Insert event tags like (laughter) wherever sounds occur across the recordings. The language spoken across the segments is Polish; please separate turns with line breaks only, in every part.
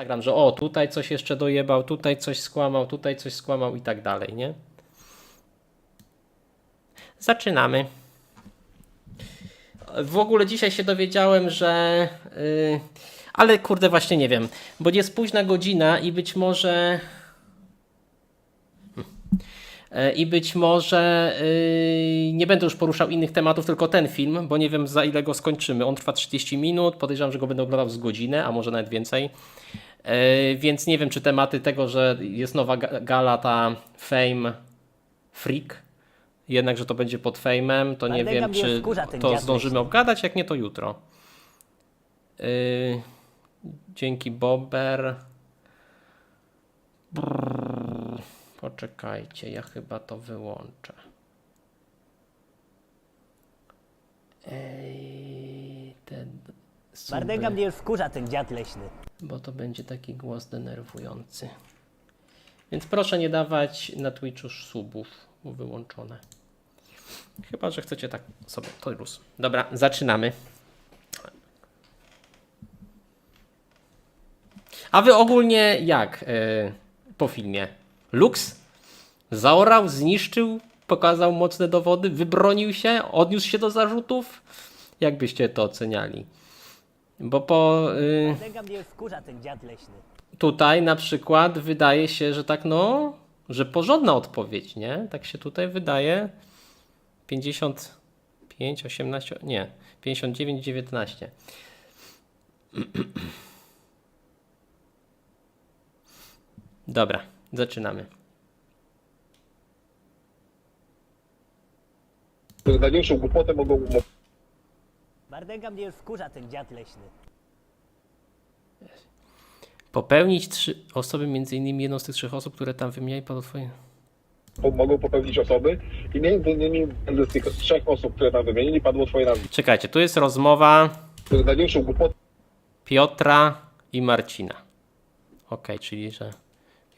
Instagram, że o, tutaj coś jeszcze dojebał, tutaj coś skłamał, tutaj coś skłamał i tak dalej, nie? Zaczynamy. W ogóle dzisiaj się dowiedziałem, że. Yy, ale kurde, właśnie nie wiem, bo jest późna godzina i być może. E, I być może yy, nie będę już poruszał innych tematów, tylko ten film, bo nie wiem za ile go skończymy. On trwa 30 minut, podejrzewam, że go będę oglądał z godzinę, a może nawet więcej. Yy, więc nie wiem, czy tematy tego, że jest nowa ga- gala, ta Fame Freak, jednak, że to będzie pod Fame'em, to nie wiem, czy to zdążymy obgadać, jak nie, to jutro. Yy, dzięki Bober. Brrr, poczekajcie, ja chyba to wyłączę. Ej, ten
Bardęga
suby,
mnie wkurza ten dziad leśny.
bo to będzie taki głos denerwujący. Więc proszę nie dawać na Twitchu subów, wyłączone. Chyba, że chcecie tak sobie, to luz. Dobra, zaczynamy. A wy ogólnie jak yy, po filmie? Lux? Zaorał, zniszczył, pokazał mocne dowody, wybronił się, odniósł się do zarzutów? Jak byście to oceniali? Bo po
Bardęga mnie wkurza ten dziad leśny.
tutaj na przykład wydaje się, że tak no, że porządna odpowiedź, nie? Tak się tutaj wydaje 55, 18, nie, 59, 19. (clears throat) Dobra, zaczynamy.
największą głupotę mogą mogą
Bardęga mnie wkurza ten dziad leśny.
Popełnić trzy osoby, między innymi jedną z tych trzech osób, które tam wymieniali padło twoje.
mogą popełnić osoby i między innymi z tych trzech osób, które tam wymienili, padło twoje nazwisko.
Czekajcie, tu jest rozmowa
Największą głupotę
Piotra i Marcina. Okej, czyli że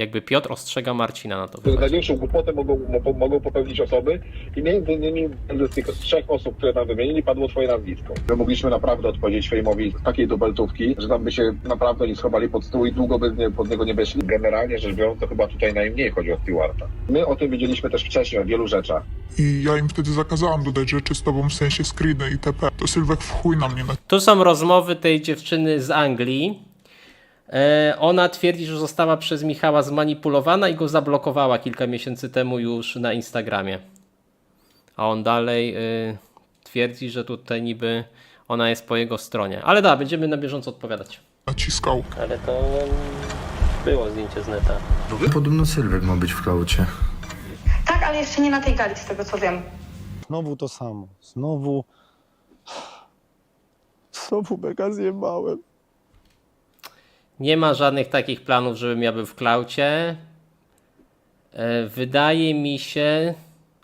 jakby Piotr ostrzega Marcina na to.
największą głupotę mogą, mo- mogą popełnić osoby i między innymi z tych trzech osób, które tam wymienili, padło twoje nazwisko. My mogliśmy naprawdę odpowiedzieć Fejmowi takiej dubeltówki, że tam by się naprawdę nie schowali pod stół i długo by nie, pod niego nie wyszli. Generalnie rzecz biorąc, to chyba tutaj najmniej chodzi o Stewarta. My o tym wiedzieliśmy też wcześniej, o wielu rzeczach.
I ja im wtedy zakazałam dodać rzeczy z tobą w sensie screeny itp. To Sylwek w chuj na mnie
Tu są rozmowy tej dziewczyny z Anglii. E, Ona twierdzi, że została przez Michała zmanipulowana i go zablokowała kilka miesięcy temu już na Instagramie. A on dalej y, twierdzi, że tutaj niby ona jest po jego stronie. Ale da, będziemy na bieżąco odpowiadać.
naciskał.
Ale to było zdjęcie z neta.
Podobno Sylwek ma być w klaucie.
Tak, ale jeszcze nie na tej gali, z tego co wiem.
Znowu to samo. Znowu. Znowu mega zjebałem.
Nie ma żadnych takich planów, żebym ja był w klaucie. E, Wydaje mi się.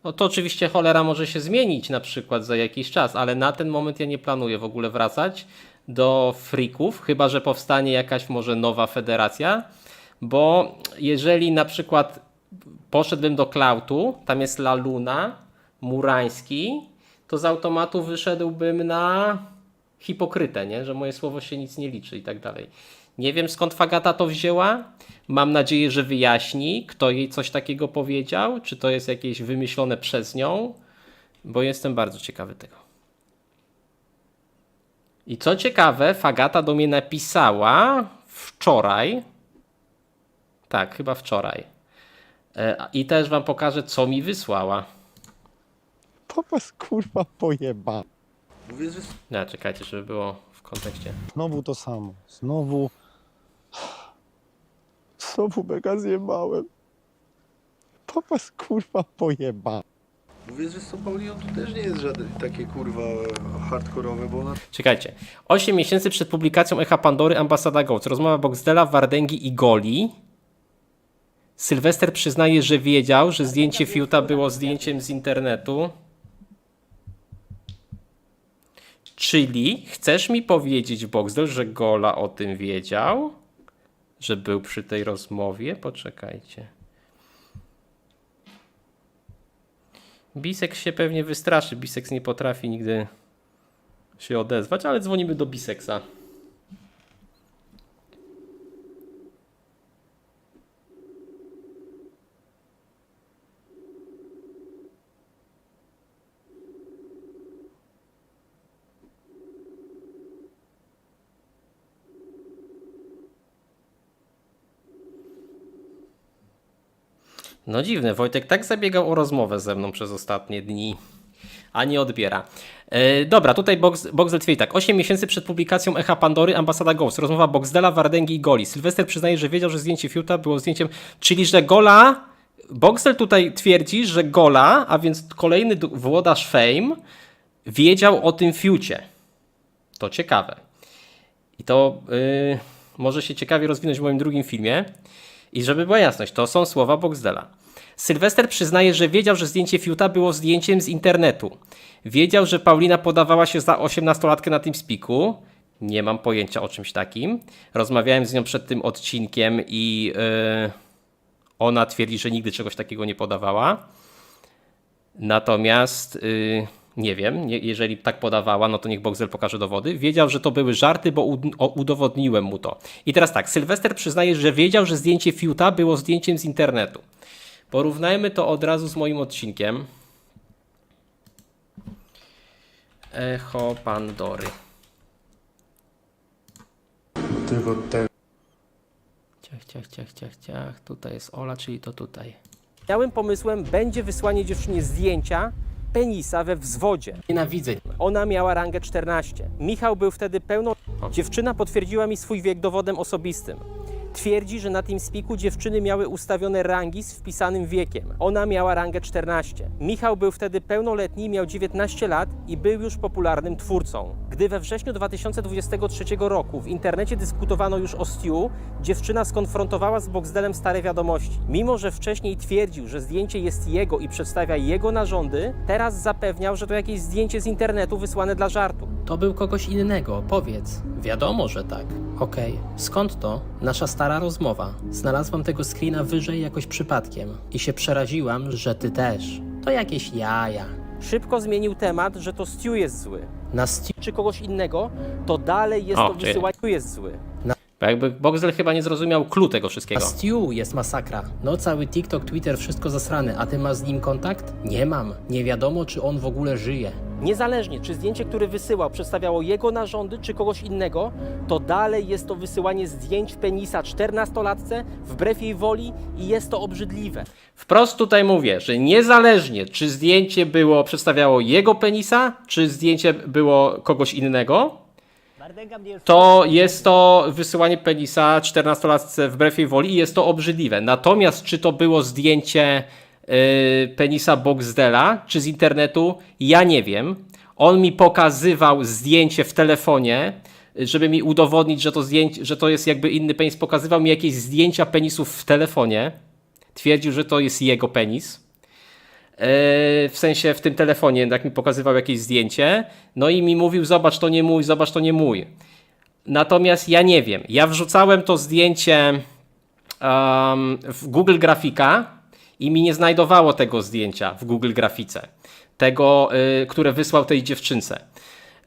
No to oczywiście cholera może się zmienić na przykład za jakiś czas, ale na ten moment ja nie planuję w ogóle wracać do freaków, chyba że powstanie jakaś może nowa federacja, bo jeżeli na przykład poszedłbym do klautu, tam jest Laluna, Murański, to z automatu wyszedłbym na hipokrytę, nie? że moje słowo się nic nie liczy i tak dalej. Nie wiem skąd Fagata to wzięła. Mam nadzieję, że wyjaśni, kto jej coś takiego powiedział, czy to jest jakieś wymyślone przez nią, bo jestem bardzo ciekawy tego. I co ciekawe, Fagata do mnie napisała wczoraj. Tak, chyba wczoraj. E, I też wam pokażę, co mi wysłała.
Popas kurwa pojeba.
Nie, czekajcie, żeby było w kontekście.
Znowu to samo. Znowu. Znowu mega zjebałem. Popas kurwa pojeba.
Mówię, że z tą Pauliną to też nie jest żadne takie kurwa hardkorowe, bo ona
Czekajcie. 8 miesięcy przed publikacją Echa Pandory Ambasada Ghost. Rozmowa Boxdela, Wardęgi i Goli. Sylwester przyznaje, że wiedział, że zdjęcie Fiuta było zdjęciem z internetu. Czyli chcesz mi powiedzieć, Boxdel, że Gola o tym wiedział? Że był przy tej rozmowie? Poczekajcie. Bisek się pewnie wystraszy. Bisek nie potrafi nigdy się odezwać, ale dzwonimy do Biseksa. No dziwne, Wojtek tak zabiegał o rozmowę ze mną przez ostatnie dni, a nie odbiera. E, dobra, tutaj Box, Boxdel twierdzi tak. 8 miesięcy przed publikacją Echa Pandory, ambasada Ghost. Rozmowa Boxdela, Wardęgi i Goli. Sylwester przyznaje, że wiedział, że zdjęcie Fiuta było zdjęciem, czyli że Gola... Boxdel tutaj twierdzi, że Gola, a więc kolejny włodarz Fame, wiedział o tym Fiucie. To ciekawe. I to yy, może się ciekawie rozwinąć w moim drugim filmie. I żeby była jasność, to są słowa Boxdela. Sylwester przyznaje, że wiedział, że zdjęcie Fiuta było zdjęciem z internetu. Wiedział, że Paulina podawała się za 18-latkę na tym spiku. Nie mam pojęcia o czymś takim. Rozmawiałem z nią przed tym odcinkiem i yy, ona twierdzi, że nigdy czegoś takiego nie podawała. Natomiast yy, nie wiem, nie, jeżeli tak podawała, no to niech Boxel pokaże dowody. Wiedział, że to były żarty, bo o- udowodniłem mu to. I teraz tak, Sylwester przyznaje, że wiedział, że zdjęcie Fiuta było zdjęciem z internetu. Porównajmy to od razu z moim odcinkiem. Echo Pandory.
Tylko te
Ciach, ciach, ciach, ciach, ciach. Tutaj jest Ola, czyli to tutaj.
Miałym pomysłem będzie wysłanie dziewczynie zdjęcia penisa we wzwodzie.
Nienawidzę.
Ona miała rangę 14. Michał był wtedy pełną. Dziewczyna potwierdziła mi swój wiek dowodem osobistym. Twierdzi, że na tym spiku dziewczyny miały ustawione rangi z wpisanym wiekiem. Ona miała rangę 14. Michał był wtedy pełnoletni, miał 19 lat i był już popularnym twórcą. Gdy we wrześniu 2023 roku w internecie dyskutowano już o Stu, dziewczyna skonfrontowała z Boxdelem stare wiadomości. Mimo, że wcześniej twierdził, że zdjęcie jest jego i przedstawia jego narządy, teraz zapewniał, że to jakieś zdjęcie z internetu wysłane dla żartu.
To był kogoś innego, powiedz. Wiadomo, że tak. Okej, skąd to? Nasza stara rozmowa. Znalazłam tego screena wyżej jakoś przypadkiem i się przeraziłam, że ty też. To jakieś jaja.
Szybko zmienił temat, że to Stu jest zły.
Na Stu...
Czy kogoś innego, to dalej jest
O,
to
czyli-
wysyłanie jest zły.
Bo jakby Boxel chyba nie zrozumiał clue tego wszystkiego.
A Stu jest masakra. No cały TikTok, Twitter, wszystko zasrane. A ty masz z nim kontakt? Nie mam. Nie wiadomo, czy on w ogóle żyje.
Niezależnie, czy zdjęcie, które wysyłał, przedstawiało jego narządy, czy kogoś innego, to dalej jest to wysyłanie zdjęć penisa 14-latce wbrew jej woli i jest to obrzydliwe.
Wprost tutaj mówię, że niezależnie czy zdjęcie było, przedstawiało jego penisa, czy zdjęcie było kogoś innego, to jest to wysyłanie penisa 14-latce wbrew jej woli i jest to obrzydliwe. Natomiast czy to było zdjęcie penisa Boxdela, czy z internetu, ja nie wiem. On mi pokazywał zdjęcie w telefonie, żeby mi udowodnić, że to, zdjęcie, że to jest jakby inny penis. Pokazywał mi jakieś zdjęcia penisów w telefonie. Twierdził, że to jest jego penis. Yy, w sensie w tym telefonie, jak mi pokazywał jakieś zdjęcie, no i mi mówił, zobacz to nie mój, zobacz to nie mój. Natomiast ja nie wiem. Ja wrzucałem to zdjęcie um, w Google Grafika i mi nie znajdowało tego zdjęcia w Google Grafice. Tego, y, które wysłał tej dziewczynce.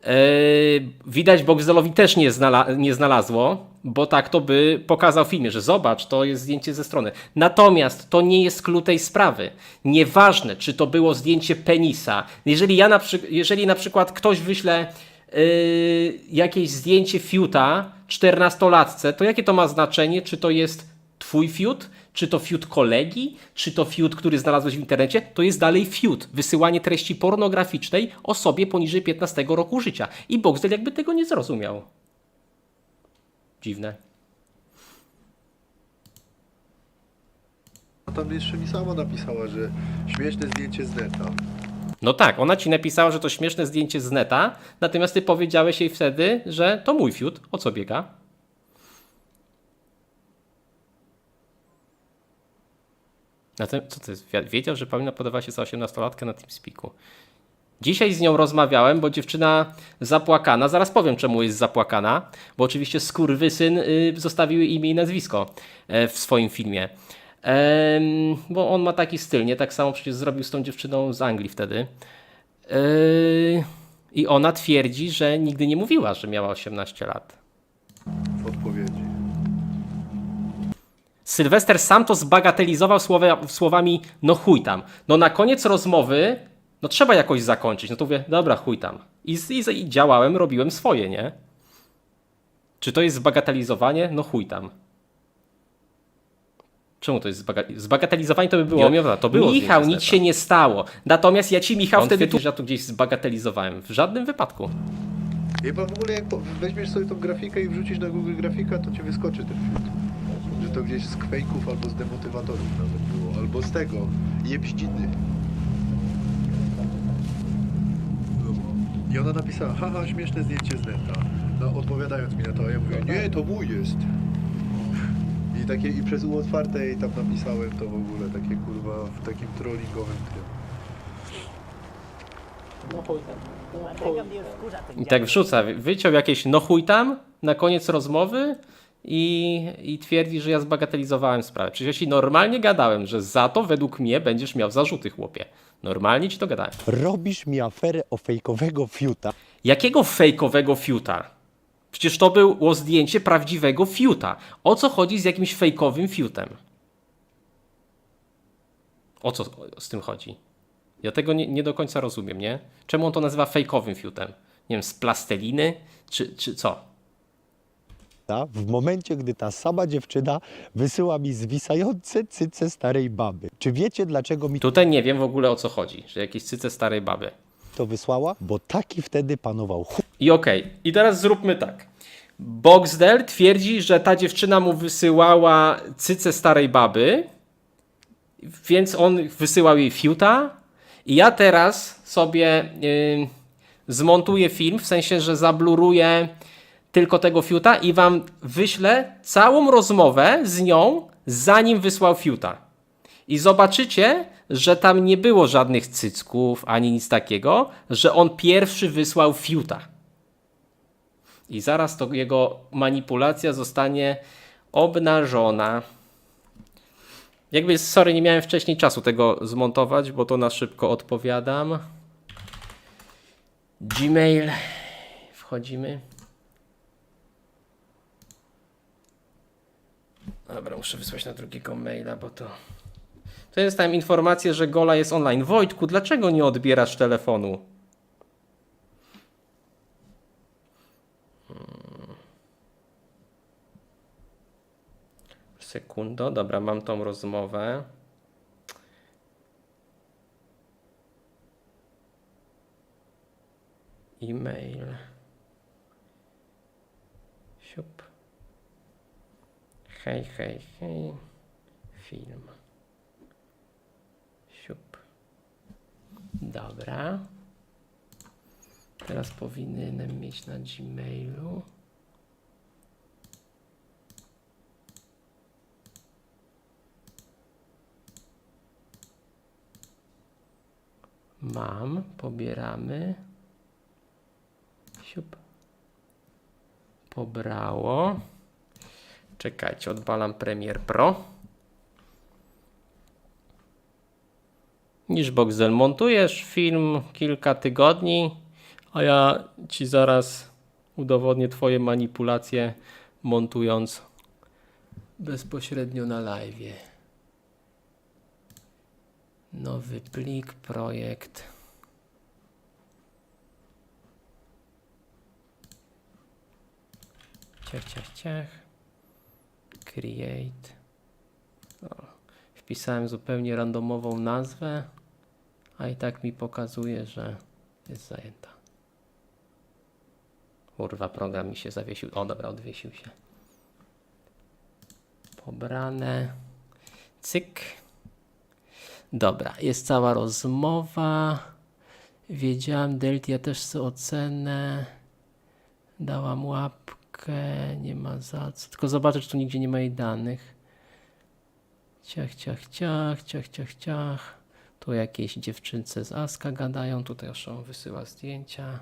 Y, widać Boxdelowi też nie, znala- nie znalazło, bo tak to by pokazał w filmie, że zobacz, to jest zdjęcie ze strony. Natomiast to nie jest klucz tej sprawy. Nieważne, czy to było zdjęcie penisa. Jeżeli, ja na, jeżeli na przykład ktoś wyśle yy, jakieś zdjęcie fiuta 14-latce, to jakie to ma znaczenie, czy to jest twój fiut, czy to fiut kolegi, czy to fiut, który znalazłeś w internecie, to jest dalej fiut. Wysyłanie treści pornograficznej osobie poniżej 15 roku życia. I Boxdel jakby tego nie zrozumiał. Dziwne.
A tam jeszcze mi sama napisała, że śmieszne zdjęcie z neta.
No tak, ona ci napisała, że to śmieszne zdjęcie z neta, natomiast ty powiedziałeś jej wtedy, że to mój fiut. O co biega? Na tym, co to jest? Wi- Wiedział, że Paulina podawała się za 18-latkę na tym spiku. Dzisiaj z nią rozmawiałem, bo dziewczyna zapłakana, zaraz powiem czemu jest zapłakana, bo oczywiście skurwysyn y, zostawił imię i nazwisko e, w swoim filmie. Bo on ma taki styl, nie? Tak samo przecież zrobił z tą dziewczyną z Anglii wtedy. Yy, I ona twierdzi, że nigdy nie mówiła, że miała 18 lat. Sylwester sam to zbagatelizował słowa, słowami no chuj tam. No na koniec rozmowy, no trzeba jakoś zakończyć. No to mówię, dobra, chuj tam. I, z- i, z- i działałem, robiłem swoje, nie? Czy to jest zbagatelizowanie? No chuj tam. Czemu to jest zbaga- zbagatelizowanie? To by było. Miota, to było
Michał, nic
Stefa.
się nie stało. Natomiast ja ci, Michał,
On
wtedy
twierdzi, że ja tu gdzieś zbagatelizowałem. W żadnym wypadku.
Chyba w ogóle jak weźmiesz sobie tą grafikę i wrzucisz na Google grafika, to ci wyskoczy ten film. Że to gdzieś z kwejków albo z demotywatorów nawet było, albo z tego, jebździny. I ona napisała, haha, śmieszne zdjęcie z neta. No, odpowiadając mi na to, a ja mówię, nie, to mój jest. I takie, i przez U otwarte i tam napisałem to w ogóle, takie kurwa, w takim trollingowym.
Bardęga mnie już wkurza ten
I tak wrzuca, wyciął jakieś no chuj tam na koniec rozmowy i, i twierdzi, że ja zbagatelizowałem sprawę. Przecież ja ci normalnie gadałem, że za to według mnie będziesz miał zarzuty, chłopie. Normalnie ci to gadałem.
Robisz mi aferę o fejkowego fiuta.
Jakiego fejkowego fiuta? Przecież to było zdjęcie prawdziwego fiuta. O co chodzi z jakimś fejkowym fiutem? O co z tym chodzi? Ja tego nie, nie do końca rozumiem, nie? Czemu on to nazywa fejkowym fiutem? Nie wiem, z plasteliny? Czy, czy co?
W momencie, gdy ta sama dziewczyna wysyła mi zwisające cyce starej baby. Czy wiecie, dlaczego mi
Tutaj nie wiem w ogóle o co chodzi, że jakieś cyce starej baby.
to wysłała? Bo taki wtedy panował.
I okej, i teraz zróbmy tak. Boxdel twierdzi, że ta dziewczyna mu wysyłała cyce starej baby, więc on wysyłał jej fiuta i ja teraz sobie yy, zmontuję film, w sensie, że zabluruję tylko tego fiuta i wam wyślę całą rozmowę z nią, zanim wysłał fiuta. I zobaczycie, że tam nie było żadnych cycków ani nic takiego, że on pierwszy wysłał fiuta. I zaraz to jego manipulacja zostanie obnażona. Jakby, sorry, nie miałem wcześniej czasu tego zmontować, bo to na szybko odpowiadam. Gmail. Wchodzimy. Dobra, muszę wysłać na drugiego maila, bo to. To jest tam informacja, że Gola jest online. Wojtku, dlaczego nie odbierasz telefonu? Hmm. Sekundo, dobra, mam tą rozmowę. E-mail. Siup. Hej, hej, hej. Film. Siup. Dobra. Teraz powinienem mieć na Gmailu. Mam, pobieramy. Siup. Pobrało. Czekajcie, odpalam Premiere Pro. Niż Boxel montujesz film kilka tygodni, a ja ci zaraz udowodnię twoje manipulacje montując bezpośrednio na live. Nowy plik, projekt. Ciach, ciach, ciach. Create. Wpisałem zupełnie randomową nazwę, a i tak mi pokazuje, że jest zajęta. Kurwa, program mi się zawiesił. O, dobra, odwiesił się. Pobrane. Cyk. Dobra, jest cała rozmowa. Wiedziałem, Deltia też chce ocenę. Dałam nie ma za co. Tylko zobaczę, czy tu nigdzie nie ma jej danych. Ciach, ciach, ciach, ciach, ciach, ciach. Tu jakieś dziewczynce z Aska gadają. Tutaj on wysyła zdjęcia.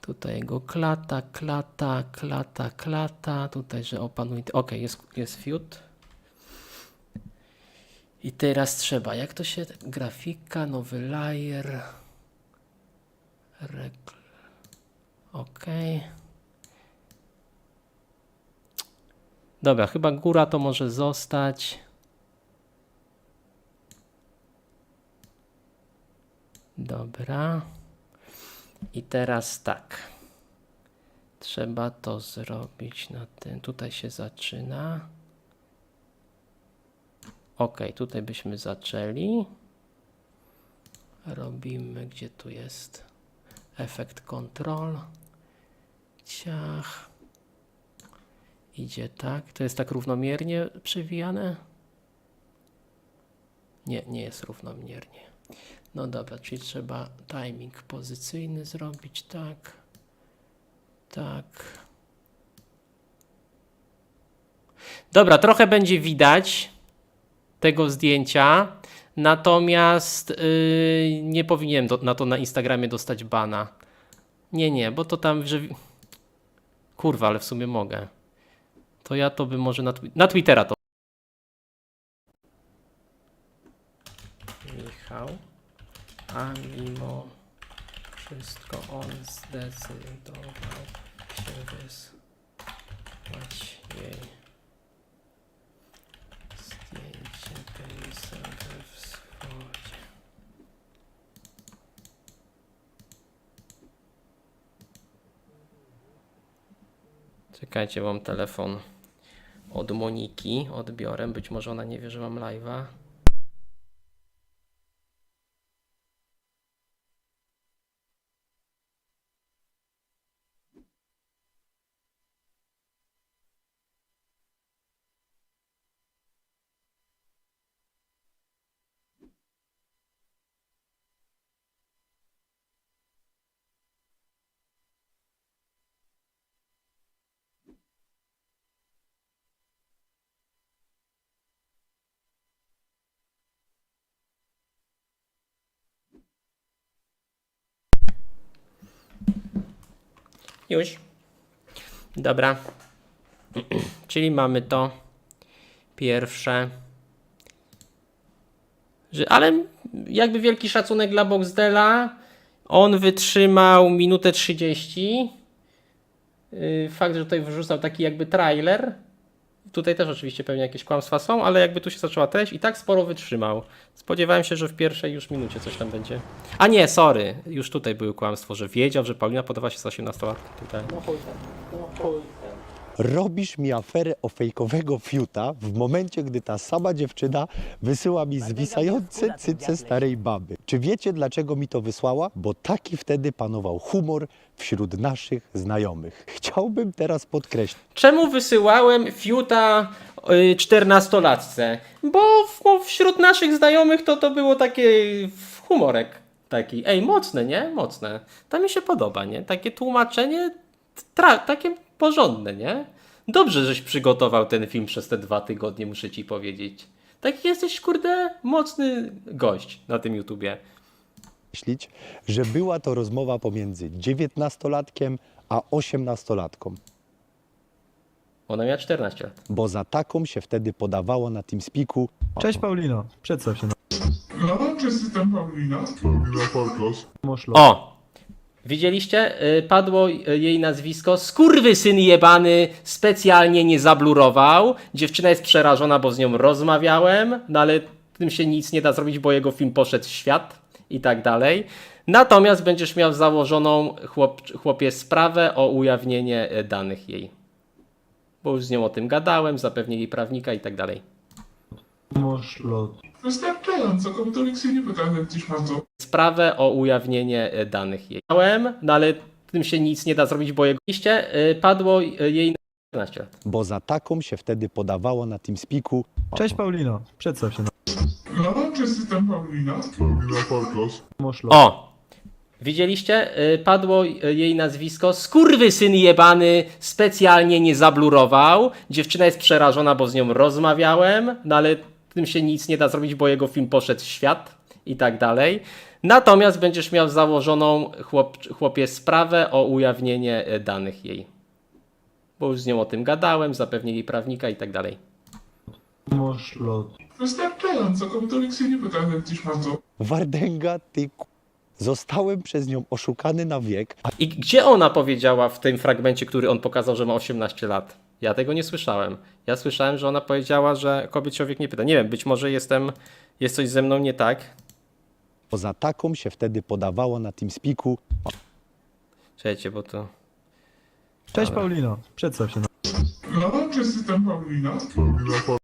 Tutaj jego klata, klata, klata, klata. Tutaj, że opanuj. Ok, jest, jest fiut. I teraz trzeba, jak to się. Grafika, nowy layer. Rekl. Ok. Dobra, chyba góra to może zostać. Dobra. I teraz tak. Trzeba to zrobić na tym. Tutaj się zaczyna. Ok, tutaj byśmy zaczęli. Robimy, gdzie tu jest efekt control. Ciach. Idzie tak. To jest tak równomiernie przewijane? Nie, nie jest równomiernie. No dobra, czyli trzeba timing pozycyjny zrobić tak. Tak. Dobra, trochę będzie widać tego zdjęcia, natomiast yy, nie powinienem do, na to na Instagramie dostać bana. Nie, nie, bo to tam, że... Kurwa, ale w sumie mogę. To ja to bym może na, na Twittera to. Michał, a mimo wszystko on zdecydował się wysłać jej zdjęcie penisa we wschodzie. Czekajcie, mam telefon od Moniki, odbiorę, być może ona nie wie, że mam live'a. Już. Dobra. Czyli mamy to pierwsze. Ale jakby wielki szacunek dla Boxdela. On wytrzymał minutę 30. Yy, Fakt, że tutaj wrzucał taki jakby trailer. Tutaj też oczywiście pewnie jakieś kłamstwa są, ale jakby tu się zaczęła treść i tak sporo wytrzymał. Spodziewałem się, że w pierwszej już minucie coś tam będzie. A nie, sorry, już tutaj były kłamstwo, że wiedział, że Paulina podoba się z 18 lat. Tutaj.
Robisz mi aferę o fejkowego fiuta w momencie, gdy ta sama dziewczyna wysyła mi zwisające cyce starej baby. Czy wiecie, dlaczego mi to wysłała? Bo taki wtedy panował humor wśród naszych znajomych. Chciałbym teraz podkreślić,
Czemu wysyłałem fiuta y, 14-latce? Bo w, wśród naszych znajomych to to było takie humorek taki. Ej, mocne, nie? Mocne. To mi się podoba, nie? Takie tłumaczenie tra- takie porządne, nie? Dobrze, żeś przygotował ten film przez te dwa tygodnie, muszę ci powiedzieć. Taki jesteś, kurde, mocny gość na tym YouTubie.
że była to rozmowa pomiędzy dziewiętnastolatkiem a osiemnastolatką,
Ona miała 14 lat.
bo za taką się wtedy podawało na TeamSpeaku
Cześć Paulino, przedstaw się.
No, czy jestem Paulina? Paulina Farkas.
Moszlo.
O! Widzieliście? Y, Padło y, jej nazwisko. Skurwysyn jebany specjalnie nie zablurował. Dziewczyna jest przerażona, bo z nią rozmawiałem, no ale tym się nic nie da zrobić, bo jego film poszedł w świat i tak dalej. Natomiast będziesz miał założoną chłop, chłopie sprawę o ujawnienie y, danych jej. Bo już z nią o tym gadałem, zapewnili prawnika i tak dalej.
Moszlo.
Wystarczająco, komputer się nie pyta, dziś bardzo.
sprawę o ujawnienie e, danych jej. Miałem, no ale tym się nic nie da zrobić, bo jego liście y, padło y, jej 14 lat.
bo za taką się wtedy podawało na TeamSpeaku
Cześć Paulino, przedstaw się.
No, czy jestem Paulina? Paulina Farkas.
Moszlo.
O! Widzieliście? Y, Padło jej nazwisko. Skurwysyn jebany specjalnie nie zablurował. Dziewczyna jest przerażona, bo z nią rozmawiałem, no ale tym się nic nie da zrobić, bo jego film poszedł w świat i tak dalej. Natomiast będziesz miał założoną chłop, chłopie sprawę o ujawnienie e, danych jej. Bo już z nią o tym gadałem, zapewnili prawnika i tak dalej.
Moszlo.
Wystarczająco, komputer się nie pyta, jak dziś bardzo.
Wardęga, ty ku... Zostałem przez nią oszukany na wiek,
I gdzie ona powiedziała w tym fragmencie, który on pokazał, że ma 18 lat? Ja tego nie słyszałem. Ja słyszałem, że ona powiedziała, że kobiet się o wiek nie pyta. Nie wiem, być może jestem, jest coś ze mną nie tak.
bo za taką się wtedy podawało na TeamSpeaku
Czekajcie, bo to...
Cześć. Paulino, przedstaw się.
No, czy jestem Paulina? Paulina,